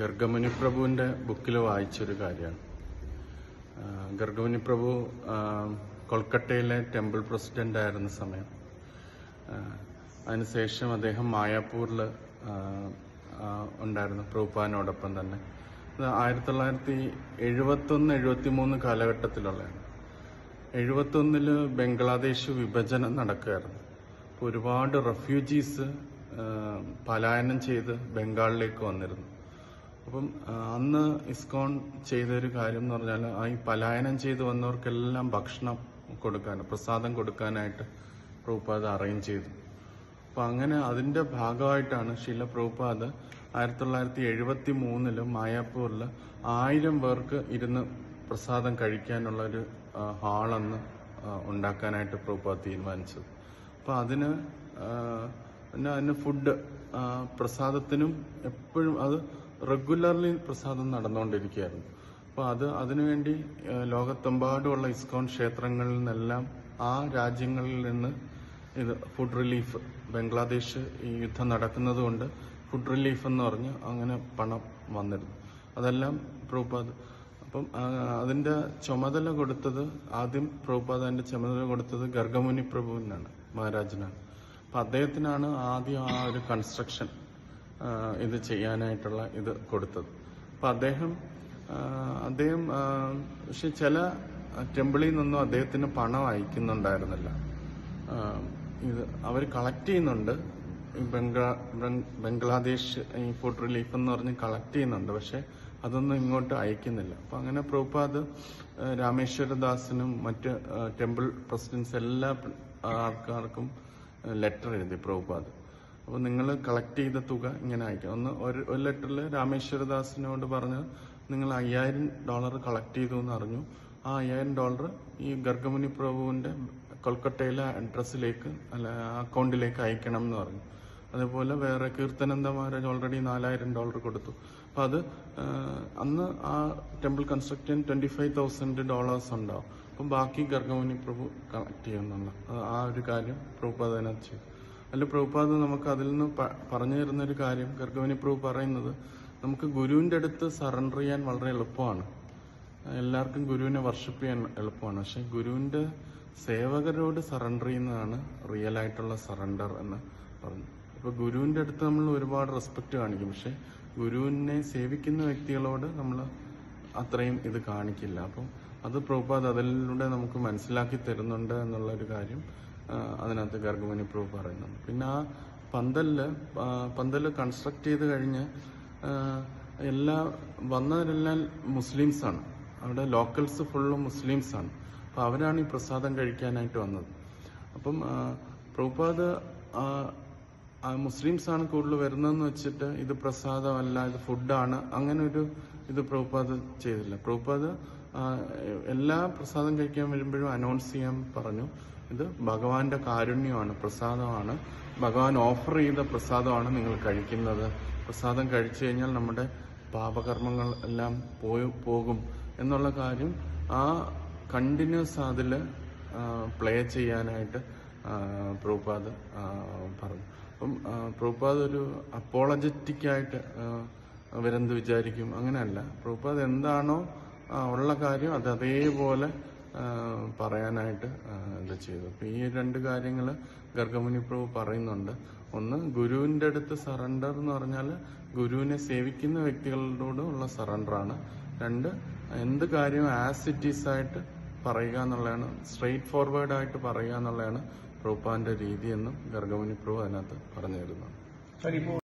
ഗർഗമുനി പ്രഭുവിന്റെ ബുക്കിൽ വായിച്ചൊരു കാര്യമാണ്. ഗർഗമുനി പ്രഭു കൊൽക്കട്ടയിലെ ടെമ്പിൾ പ്രസിഡന്റ് ആയിരുന്ന സമയം അതിനുശേഷം അദ്ദേഹം മായാപൂരിൽ ഉണ്ടായിരുന്നു പ്രഭുപാനോടൊപ്പം തന്നെ. ആയിരത്തി തൊള്ളായിരത്തി എഴുപത്തി ഒന്ന് എഴുപത്തി മൂന്ന് കാലഘട്ടത്തിലുള്ളതാണ്. എഴുപത്തൊന്നിൽ ബംഗ്ലാദേശ് വിഭജനം നടക്കുകയായിരുന്നു. അപ്പോൾ ഒരുപാട് റെഫ്യൂജീസ് പലായനം ചെയ്ത് ബംഗാളിലേക്ക് വന്നിരുന്നു. അപ്പം അന്ന് ഇസ്കോൺ ചെയ്തൊരു കാര്യം എന്ന് പറഞ്ഞാൽ ആ ഈ പലായനം ചെയ്ത് വന്നവർക്കെല്ലാം ഭക്ഷണം കൊടുക്കാൻ പ്രസാദം കൊടുക്കാനായിട്ട് പ്രഭുപാദ് അറേഞ്ച് ചെയ്തു. അപ്പം അങ്ങനെ അതിന്റെ ഭാഗമായിട്ടാണ് ശീല പ്രഭുപാദ് ആയിരത്തി തൊള്ളായിരത്തി എഴുപത്തി മൂന്നിൽ മായാപ്പൂരിൽ ആയിരം പേർക്ക് ഇരുന്ന് പ്രസാദം കഴിക്കാനുള്ള ഒരു ഹാളന്ന് ഉണ്ടാക്കാനായിട്ട് പ്രഭുപാദ് തീരുമാനിച്ചത് അപ്പം അതിന് പിന്നെ അതിന് ഫുഡ് പ്രസാദത്തിനും എപ്പോഴും അത് റെഗുലർലി പ്രസാദം നടന്നുകൊണ്ടിരിക്കുകയായിരുന്നു അപ്പോൾ അത് അതിനുവേണ്ടി ലോകത്തെമ്പാടുമുള്ള ഇസ്കോൺ ക്ഷേത്രങ്ങളിൽ നിന്നെല്ലാം ആ രാജ്യങ്ങളിൽ നിന്ന് ഇത് ഫുഡ് റിലീഫ് ബംഗ്ലാദേശ് ഈ യുദ്ധം നടക്കുന്നത് കൊണ്ട് ഫുഡ് റിലീഫ് എന്ന് പറഞ്ഞ് അങ്ങനെ പണം വന്നിരുന്നു. അതെല്ലാം പ്രഭുപാദ് അപ്പം അതിന്റെ ചുമതല കൊടുത്തത് ആദ്യം പ്രഭുപാദ അതിന്റെ ചുമതല കൊടുത്തത് ഗർഗമുനി പ്രഭുവിനാണ് മഹാരാജനാണ്. അപ്പം അദ്ദേഹത്തിനാണ് ആദ്യം ആ ഒരു കൺസ്ട്രക്ഷൻ ഇത് ചെയ്യാനായിട്ടുള്ള ഇത് കൊടുത്തത്. അപ്പം അദ്ദേഹം അദ്ദേഹം പക്ഷെ ചില ടെമ്പിളിൽ നിന്നും അദ്ദേഹത്തിന് പണം അയക്കുന്നുണ്ടായിരുന്നില്ല. ഇത് അവർ കളക്ട് ചെയ്യുന്നുണ്ട്. ബംഗ്ലാ ബംഗ്ലാദേശ് ഈ ഫുഡ് റിലീഫ് എന്ന് പറഞ്ഞ് കളക്ട് ചെയ്യുന്നുണ്ട്. പക്ഷെ അതൊന്നും ഇങ്ങോട്ട് അയക്കുന്നില്ല. അപ്പൊ അങ്ങനെ പ്രഭുപാദ് രാമേശ്വരദാസിനും മറ്റ് ടെമ്പിൾ പ്രസിഡൻസ് എല്ലാ ആൾക്കാർക്കും ലെറ്റർ എഴുതി പ്രഭുപാദ്. അപ്പോൾ നിങ്ങൾ കളക്ട് ചെയ്ത തുക ഇങ്ങനെ അയക്കാം. ഒന്ന് ഒരു ഒരു ലെറ്ററിൽ രാമേശ്വരദാസിനോട് പറഞ്ഞ് നിങ്ങൾ അയ്യായിരം ഡോളർ കളക്ട് ചെയ്തു എന്ന് അറിഞ്ഞു. ആ അയ്യായിരം ഡോളർ ഈ ഗർഗമുനി പ്രഭുവിന്റെ കൊൽക്കത്തയിലെ അഡ്രസ്സിലേക്ക് അല്ല അക്കൗണ്ടിലേക്ക് അയക്കണം എന്ന് പറഞ്ഞു. അതേപോലെ വേറെ കീർത്തനന്ദ മഹാരാജ് ഓൾറെഡി നാലായിരം ഡോളർ കൊടുത്തു. അപ്പൊ അത് അന്ന് ആ temple construction twenty five thousand dollars ഉണ്ടാവും. അപ്പം ബാക്കി ഗർഗമുനി പ്രഭു കണക്ട് ചെയ്യുന്നുണ്ട് ആ ഒരു കാര്യം പ്രഭുപാദ ചെയ്തു. അല്ല പ്രഭുപാദ് നമുക്ക് അതിൽ നിന്ന് പറഞ്ഞു തരുന്ന ഒരു കാര്യം ഗർഗമുനി പ്രഭു പറയുന്നത് നമുക്ക് ഗുരുവിന്റെ അടുത്ത് സറണ്ടർ ചെയ്യാൻ വളരെ എളുപ്പമാണ്. എല്ലാവർക്കും ഗുരുവിനെ വർഷിപ്പ് ചെയ്യാൻ എളുപ്പമാണ്. പക്ഷെ ഗുരുവിന്റെ സേവകരോട് സറണ്ടർ ചെയ്യുന്നതാണ് റിയൽ ആയിട്ടുള്ള സറണ്ടർ എന്ന് പറഞ്ഞു. ഇപ്പൊ ഗുരുവിന്റെ അടുത്ത് നമ്മൾ ഒരുപാട് റെസ്പെക്ട് കാണിക്കും. പക്ഷെ ഗുരുവിനെ സേവിക്കുന്ന വ്യക്തികളോട് നമ്മൾ അത്രയും ഇത് കാണിക്കില്ല. അപ്പം അത് പ്രഭുപാദ് അതിലൂടെ നമുക്ക് മനസ്സിലാക്കി തരുന്നുണ്ട് എന്നുള്ള ഒരു കാര്യം അതിനകത്ത് ഗർഗമുനി പ്രഭു പറയുന്നുണ്ട്. പിന്നെ ആ പന്തലിൽ ആ, പന്തൽ കൺസ്ട്രക്ട് ചെയ്ത് കഴിഞ്ഞ് എല്ലാ വന്നവരെല്ലാം മുസ്ലിംസ് ആണ്. അവിടെ ലോക്കൽസ് ഫുള്ളും മുസ്ലിംസ് ആണ്. അപ്പൊ അവരാണ് ഈ പ്രസാദം കഴിക്കാനായിട്ട് വന്നത്. അപ്പം പ്രഭുപാദ് മുസ്ലിംസ് ആണ് കൂടുതൽ വരുന്നതെന്ന് വെച്ചിട്ട് ഇത് പ്രസാദമല്ല ഇത് ഫുഡാണ്. അങ്ങനെ ഒരു ഇത് പ്രഭുപാദ് ചെയ്തില്ല. പ്രഭുപാദ് എല്ലാ പ്രസാദം കഴിക്കാൻ വരുമ്പോഴും അനൗൺസ് ചെയ്യാൻ പറഞ്ഞു. ഇത് ഭഗവാന്റെ കാരുണ്യമാണ് പ്രസാദമാണ്. ഭഗവാൻ ഓഫർ ചെയ്ത പ്രസാദമാണ് നിങ്ങൾ കഴിക്കുന്നത്. പ്രസാദം കഴിച്ചു കഴിഞ്ഞാൽ നമ്മുടെ പാപകർമ്മങ്ങൾ എല്ലാം പോയി പോകും എന്നുള്ള കാര്യം ആ കണ്ടിന്യൂസ് അതിൽ പ്ലേ ചെയ്യാനായിട്ട് പ്രഭുപാദ് പറഞ്ഞു. അപ്പം പ്രഭുപാദ് ഒരു അപ്പോളജറ്റിക്കായിട്ട് ആ, അവരെന്ത് വിചാരിക്കും. അങ്ങനെയല്ല. പ്രഭുപാദ് എന്താണോ ഉള്ള കാര്യം അത് അതേപോലെ പറയാനായിട്ട് ഇത് ചെയ്തു. അപ്പൊ ഈ രണ്ട് കാര്യങ്ങൾ ഗർഗമുനി പ്രഭു പറയുന്നുണ്ട്. ഒന്ന് ഗുരുവിന്റെ അടുത്ത് സറണ്ടർ എന്ന് പറഞ്ഞാൽ ഗുരുവിനെ സേവിക്കുന്ന വ്യക്തികളോട് ഉള്ള സറണ്ടറാണ് രണ്ട് എന്ത് കാര്യവും ആസ് ഇറ്റ് ഈസ് ആയിട്ട് പറയുക എന്നുള്ളതാണ് സ്ട്രെയിറ്റ് ഫോർവേഡ് ആയിട്ട് പറയുക എന്നുള്ളതാണ് പ്രഭുപാന്റെ രീതിയെന്നും ഗർഗമുനി പ്രഭു അതിനകത്ത് പറഞ്ഞു തരുന്നു